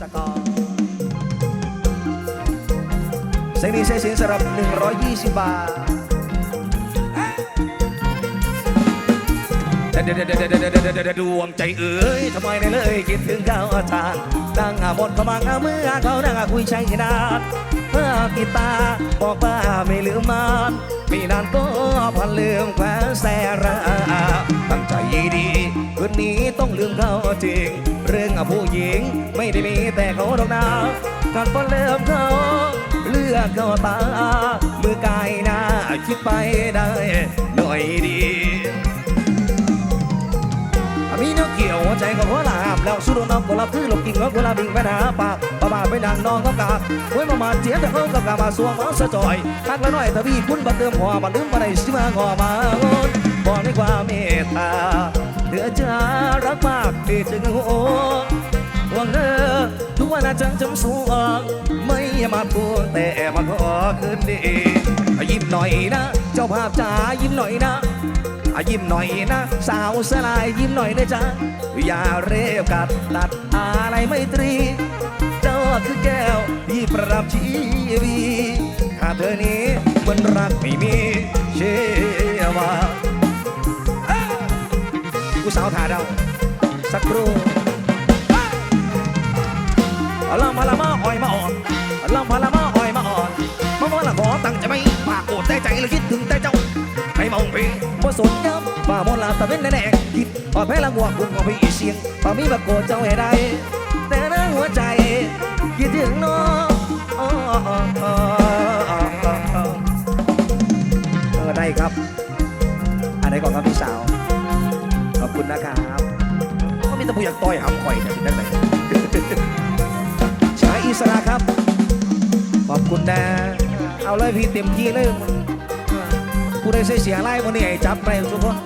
สกอร์เซนีเซสินสำหรับ 120 บาทเดๆๆๆๆๆๆดวงใจเอ๋ยทำไมได้เลยคิดถึงเขาทางตั้งหาหมดเขามางเมื่อเขานั่งคุยใช้นานเมื่อกีตาร์บอกว่าไม่ลืมมันมีนานก็พันลืมแควนแสระตั้งใจดี นี้ต้องลืมเขาจริง เรื่องผู้หญิงไม่ได้มีแต่เขาดอกนาการพอเริ่มเขาเลือกเขาตา มือกายหน้าคิดไปได้หน่อยดีมีเนื้อเกี่ยวหัวใจของหัวลาบแล้วสู้น้องก็รับคือหลบกิ่งแล้วก็ลาบิงไปหาปากป้าบาไปดังน้องก็กาไว้มามาเจียแต่เขากับกามาสวงมาสะจอยทักละน้อยทวีคุณบันเติมหัวบันลืมมาได้สิมาขอมา บอกในความเมตตาเดือจะรักมากที่จึงโอหวังเด้อทุกวันอาจารย์จำสวงไม่มาพูดแต่มาขอคืนดียิ้มหน่อยนะ เจ้าภาพจ๋ายิ้มหน่อยนะยิ้มหน่อยนะ สาวสลายยิ้มหน่อยนะจ๊ะอย่าเรียบกัดตัดอะไรไม่ตรี เจ้าคือแก้วที่ประดับชีวีขาดเธอนี้มันรักไม่มีเชื่อว่าูสาวถ่าเดาสักครู่เอาล่ะมาละมาอ่อยมาอ่อนเอาล่ะมาละมาอ่อยมาอ่อนมาว่าละขอตั้งใจไม่ปากโกรธแต่ใจเลยคิดถึงแต่เจ้าให้มองเพลงบ่สนย้ำป่ามนลาตะเว้นแน่ๆคิดปอดแพ้ละงวกคุณก็ไปอีเสียงป่ามีบักโกรธเจ้าให้ได้แต่ในหัวใจคิดถึงน้อง นะครับก็มีแตะปูอยากต่อยหำข่อยเนี่ยเป็นจังไงชายอิสระครับ ขอบคุณนะ เอาเลยพี่เต็มที่เลยผู้ได้ใช้เสียไล่วันนี้ให้จับไปทุกคน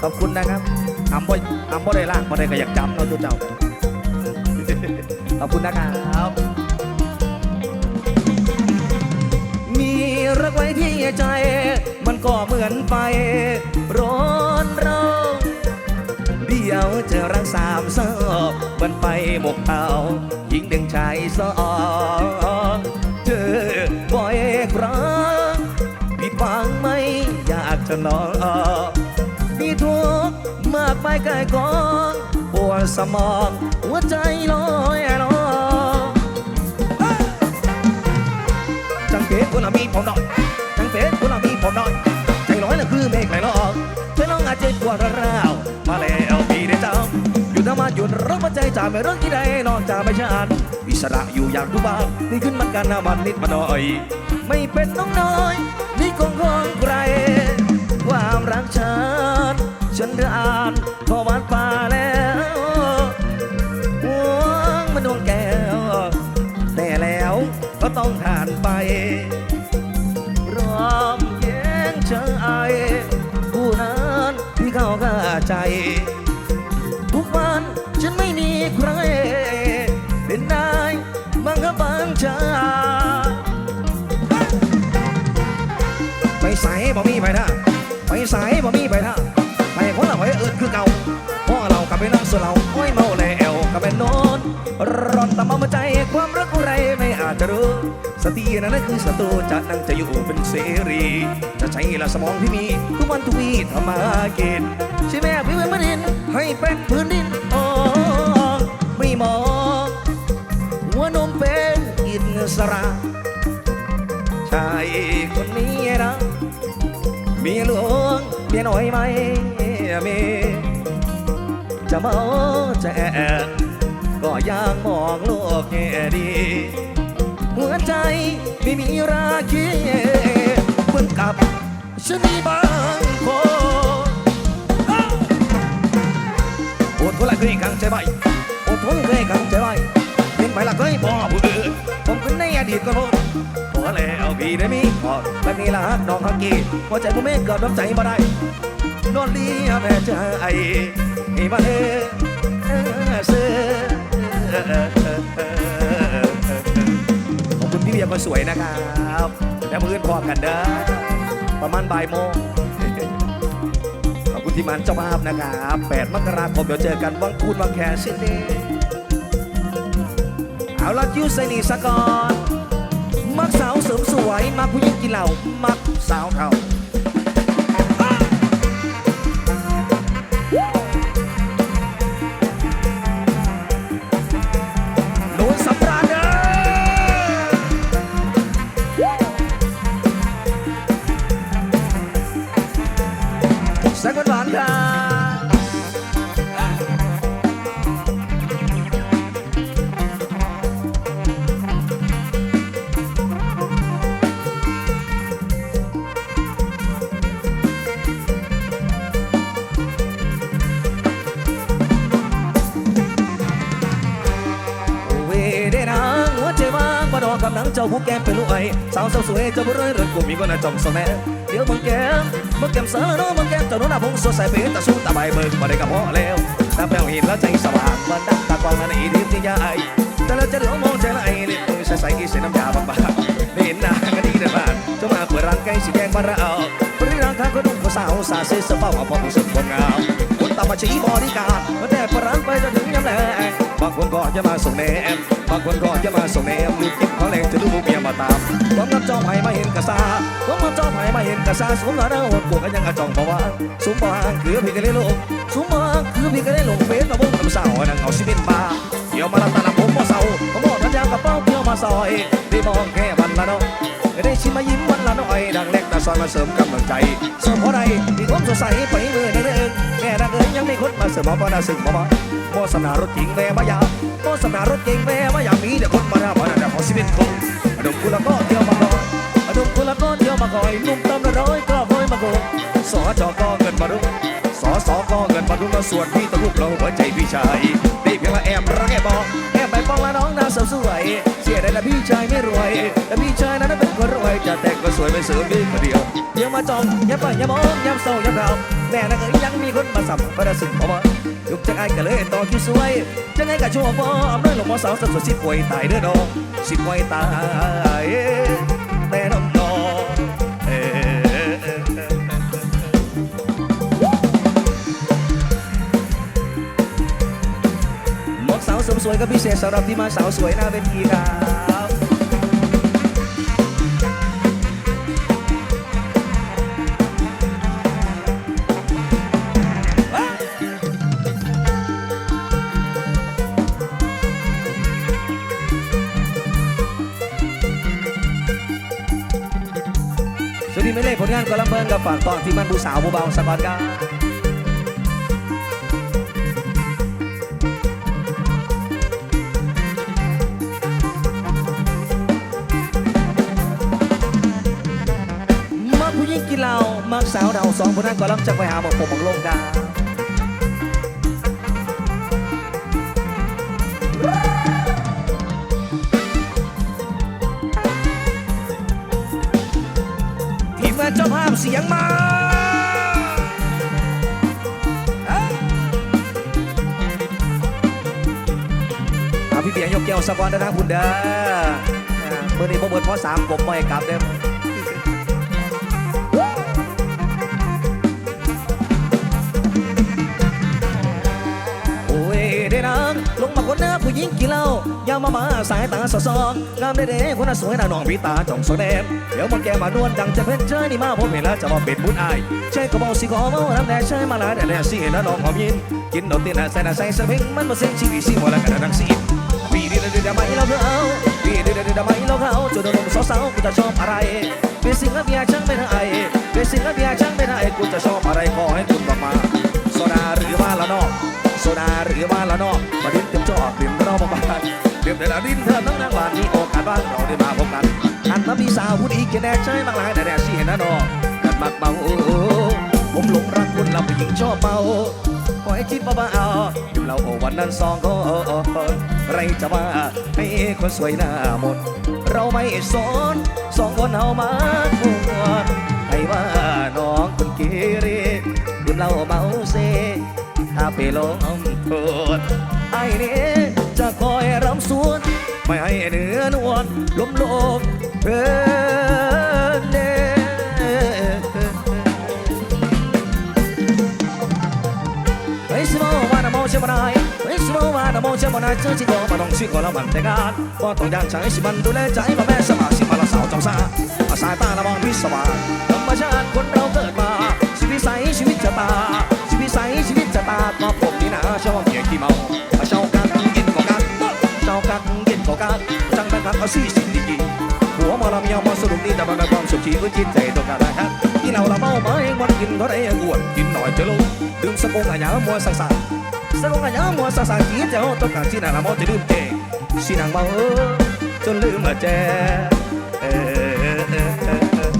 ขอบคุณนะครับทำบ่ทำบ่ได้ล่างบ่ได้ก็อยากจับเราตัวเจ้าขอบคุณนะครับ มีรักไว้ที่ใจ มันก็เหมือนไฟ ร้อนเราเดียวเจอรักสามเศร้ามันไปหมกเอาหญิงดึงชายสองเจอบ่อยครั้งผิดหวังไหมอยากจะนอนมีทุกข์มากไปกายกองปวดสมอง หัวใจลอยลอยจังเก๋คนละมีผมหน่อยจังเก๋คนละมีผมหน่อยใจร้อยน่ะ คือเมฆไหลลอกใจร้องอาจจะกลัวราวมาแล้วมีได้เจ้าอยู่ทำมาหยุดรักมาใจจ่าไม่รักที่ใดนอกจากไม่ชานอิสระอยู่อย่างทุบานนี่ขึ้นมันกันนามันนิดมาหน่อย ไม่เป็นน้องน้อย นี่คงของใคร ความรักฉันฉันเดือ่านพอวันป้า ที่เข้าใจ ทุกวันฉันไม่มีใคร เป็นได้บังคับบัญชาไปใส่บ่มีไปท่าไปใส่บ่มีไปท่าไปคนละไปเอิดคือเก่าพราะเรากับไปนั่งส่วนเราอ้อยเมาแล้วกับเป็นนอนร้อนตะมมาใจความรักอะไรไม่อาจจะรู้สตินั้นคือศัตรูจะนั่งจะอยู่เป็นเสรี จะใช้ละสมองที่มีทุกวันทุกวีทำมากิน อยไหมมีจะเมาจะแอบก็ยังมองโลกแง่ดี หัวใจไม่มีราคีเหมือนกับฉันมีบางคนอ้าวอดทนละเคยขังใจไว้อดทนเคยขังใจไว้เห็นไหมละเคยบอกผู้อื่นผมขึ้นในอดีตก็โน้ แล้วพี่ได้มีขอแบบนี้ละฮักน้องฮักกี้หัวใจผมไม่เกิดน้ำใจมาได้นอนเลียแม่ใจให้มาเด้อเสือขอบคุณพี่เบียร์คนสวยนะครับแล้วมือพอกันเด้อประมาณบ่ายโมงขอบคุณที่มันเจ้าภาพนะครับ8มกราคมเดี๋ยวเจอกันวังคูนวังแคสินเดย์เอาละคิ้วใส่นี่สะก่อนมักสาว ริมสวยมักผู้หญิงกินเหล้ามักสาวเท่า ว่างบ่ดอกำลังเจ้าผู้แก้มเป็นลูกไอสาวสาวสวยเจ้าบุร้อยเรือนกูมีคนน่ะจมสองแน่เดี๋ยวมึงแก้มมึงแก้มสารน้องมึงแก้มเจ้าหนูหน้าพงสดใสเป็นตาสู้ตาใบเบิกบ่ได้กับพ่อแล้วตาแป้วเห็นแล้วใจสว่างวันดับตากวางนั่นอีดิบที่ยายแต่แล้วจะเหลือมองใจละไอ้นี่ใส่ใส่กี่ใส่น้ำยาบางๆเห็นหน้ากันดีเดินบ้านเจ้ามาเปิดร้านไก่สีแดงมาเราบริรางค้าก็นุ่มก็สาวสาเสสเป้าเอาพอผู้สึกคนงาม ตามมาชี้บริการมาแต่ปร้านไปจนถึงยามแลงบางคนก็จะมาส่งแนมบางคนก็จะมาส่งแนมลูกกินของแรงจะดูเมียมาตามผมกับเจ้าไผ่มาเห็นกระซาผมกับเจ้าไผ่มาเห็นกระซาสมแล้วหดบวกกันยังกระจองเพราะว่าสมบางคือพี่กันได้ลงสมบางคือพี่กันได้ลงเฟซกับวงกับสาวนั่งเอาชีวิตมาเดี๋ยวมาลับตาลผมมาเศร้าผมบอกทันยางกระเป๋าเที่ยวมาซอยได้มองแค่วันละน้อย ได้ชิมมายิ้มวันละน้อยดังแรกตาซอยมาเสริมกำลังใจเสริมเพราะใดมีความสดใสไปมือเด้งแม่ดังเอิญยังไมีคนมาเสริมมาพอนาสึงมามาโมสนารถเก่งแม่มายาโมสนารถเก่งแม่มายามีแต่คนมาหน้ามาหน้ของชีวิตคงดมกุละก็เที่ยวมาก่อนดมกุละก็เที่ยวมาก่อยนุ่มตำละร้อยก็พอยมาโกสอจอก็เงินมาดุสอสอก็เงินมาดุมาส่วนพี่ตะลุกเราหัวใจพี่ชายได้เพียงละแอมรักแอบบอกแอบไปป้องละน้องน่า สวสวยเสียได้ละพี่ชายไม่รวยแต่พี่ชายนั้นเป็นคนรวยจะแต่งก็สวยไม่เสริมดีคนเดียวเดี๋ยวมาจองยับไปยับมองยับเศร้าอย่าเราแม่นักเอ๋ยยังมีคนมาสับประสิทธิ์บอกมายุกจะไอ้ก็เลยต่อคิวสวยจะไงก็ชั่วฟ้ออำนาจหลวงพ่อสาวสับสดสิป่วยตายเด้อดองสิป่วยตายแต่น้อง สวยก็พิเศษสำหรับที่มาสาวสวยหน้าเวทีครับสวัสดีไม่เล่ผลงานก็ลำเบิงกับฝากตอนที่มันผู้สาวผู้เบาสกอนกันามักสาวเดาสองคนนั้นก็ลำจะไปหาหมอกผมหมอกลงกันทีมงานเจ้าภาพเสียงมาพี่เบียร์ยกแก้วสะกอนนะคุณเด้อเมื่อนี้บ่เบิดเพราะสามกบไม่กลับเด้อ มาคนหน้าผู้หญิงกี่เล่าอย่ามามาสายตาสอซองงามเด้เด้คนน่ะสวยน่ะน้องพี่ตาจ่องสแนมเดี๋ยวมันแกมานวลดังจะเพ่นเจอนี่มาผมเห็นแล้วจะมาเป็นบุญอายใช่ก็บอกสิขอเมาน้ำแดงใช่มาลาแดดแดดสิเห็นแล้วน้องหอมยิ้มกินดอกตีน่ะใส่น่ะใส่สะเพ็งมันมาเซ็งชีวิตสิหัวละกันนักสิปีนี้เดือดเดือดไม่เราเขาปีนี้เดือดเดือดไม่เราเขาจนโดนสาวๆกูจะชอบอะไรเป็นสิ่งที่ช่างเป็นไอเป็นสิ่งที่ช่างเป็นไอกูจะชอบอะไรขอให้คุณบอกมา ดิ้นเธอทั้งนางหวานมีโอกาสบ้างเราได้มาพบกันอันมามีสาวผู้ดีกินแน่ใช่บางหลายแต่แน่สิเห็นนะนอกันมักเมาผมหลงรักคุณเราผู้หญิงชอบเมาปล่อยจิตบ้าๆเอาดื่มเราโอวันนั้นสองก็ไรจะมาให้คนสวยหน้าหมนต์เราไม่สนสองคนเอามาควรให้ว่าน้องคนเกเรดื่มเหล้าเมาเซถ้าไปลงโทษไอ้นี่จ ไม่ให้เนื้อนวลล้มลมเพื่อนเด้เฮ้ยสมว่านะมเชื่อมาได้เฮ้ยสมว่านะมเชื่อมองนายเจอที่ตัวมาต้องชื่อก่อนละมันแต่งานว่าต้องย่างใจสิมันดูแลใจมาแม่สมาสิมาละสาวจอมซาอาสายตาละมองพิศวาธรรมชาติคนเราเกิดมาชีวิตใสชีวิตชะตาชีวิตใสชีวิตชะตาก็พบนี่นะชอบเมียขี้เมา กันเอาซี่สิ่งดีๆหัวมาลำยาวมาสรุปนี่แต่มันเป็นความสุขที่ก็จิตใจตัวกันนะครับที่เราละเมาไม้วันกินก็ได้อ้วนกินหน่อยจะลงดื่มสกงอาญามัวสักสาสกงอาญามัวสักสาจีเจ้าต้องการที่นาละเมาจะลืมเจสินางเมาจนลืมมาแจเออเออเออเออ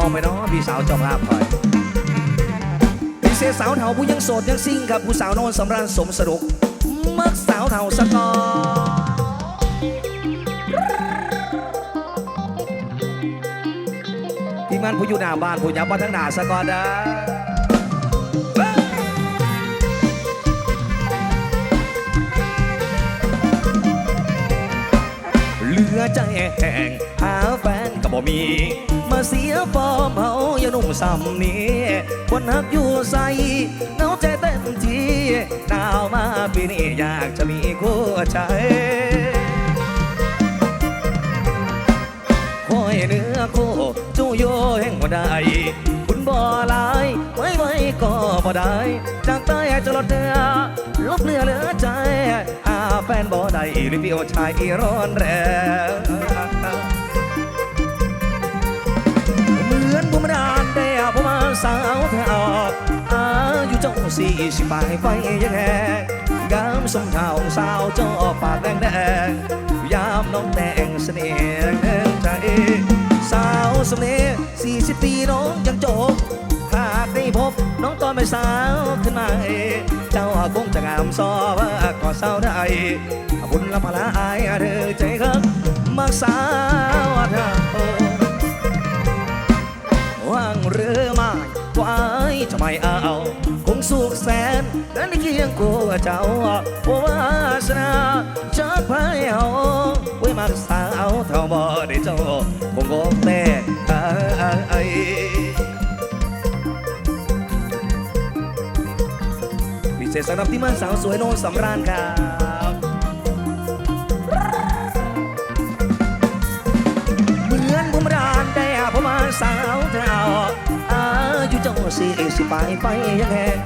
มองไปเนาะพี่สาวจอมลาบคอยพี่เสสาวเฒ่าผู้ยังโสดยังซิ่งครับผู้สาวโนนสำราญสมสรุกมักสาวเฒ่าสะกอนพี่มันผู้อยู่หน้าบ้านผู้ยับมาทั้งหน้าสะกอนนะเหลือใจแห้งหาแฟนก็บ่มี เสียฟอมเฮาอย่านุ่มซ้ำนี้คนหักอยู่ใส่เงาใจเต็มทีหนาวมาปีนี้อยากจะมีคู่ใจคอยเนื้อคู่จูโยแห่งบ่ได้คุณบ่ลายไว้ไว้ก็บ่ได้จากใต้จะลดเนื้อลบเรือเหลือใจอาแฟนบ่ได้หรือเปียวชายอีร้อนแรง ได้ผมมาสาวเธอออกอายุเจ้าสี่สิบปลายไฟยังแหงงามสมเทาสาวเจ้าปากแดงแดงยามน้องแต่งเสน่ห์เงินใจสาวสมเน่สี่สิบปีน้องยังโจบหากได้พบน้องตอนไม่สาวขึ้นมาเจ้าคงจะงามซอว่าก็สาวได้บุญละพลาอายเธอใจครับมักสาวเธอ ว่างเรือมาก็อายจะไม่เอา คงสุขแสนนั้นเคียงกูเจ้าโอ้วาสนาจากพายเอาไว้มาสาวเท่าบ่ได้เจ้าคงงงแต่ไอ้พิเศษสำหรับที่มันสาวสวยโนนสำราญครั เจ้าสี่สิบปไปยังแหง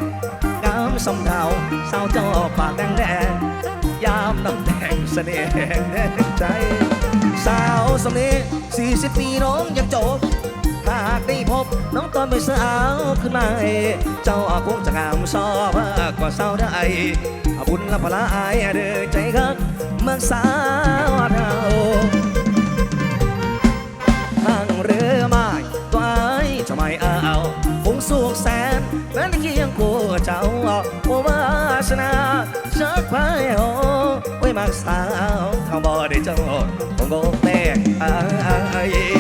งามสำเทาสาวเจ้าปากแดงแดงยามน้ำแดงเสน่ห์แดงใจสาวสำเนีสี่สิบปีน้องยังจบหากได้พบน้องตอนไม่สาวขึ้นมาเจ้าคงจะงามซอว่าก็สาวได้บุญละพลาอายเด้อใจครับเมืองสาวเท่า สุขแสนแม้ในเคียงกูเจ้าโอวาสนาชักพายโอไว้มักสาวทางบ่ได้เจ้าคงโกแตกอาย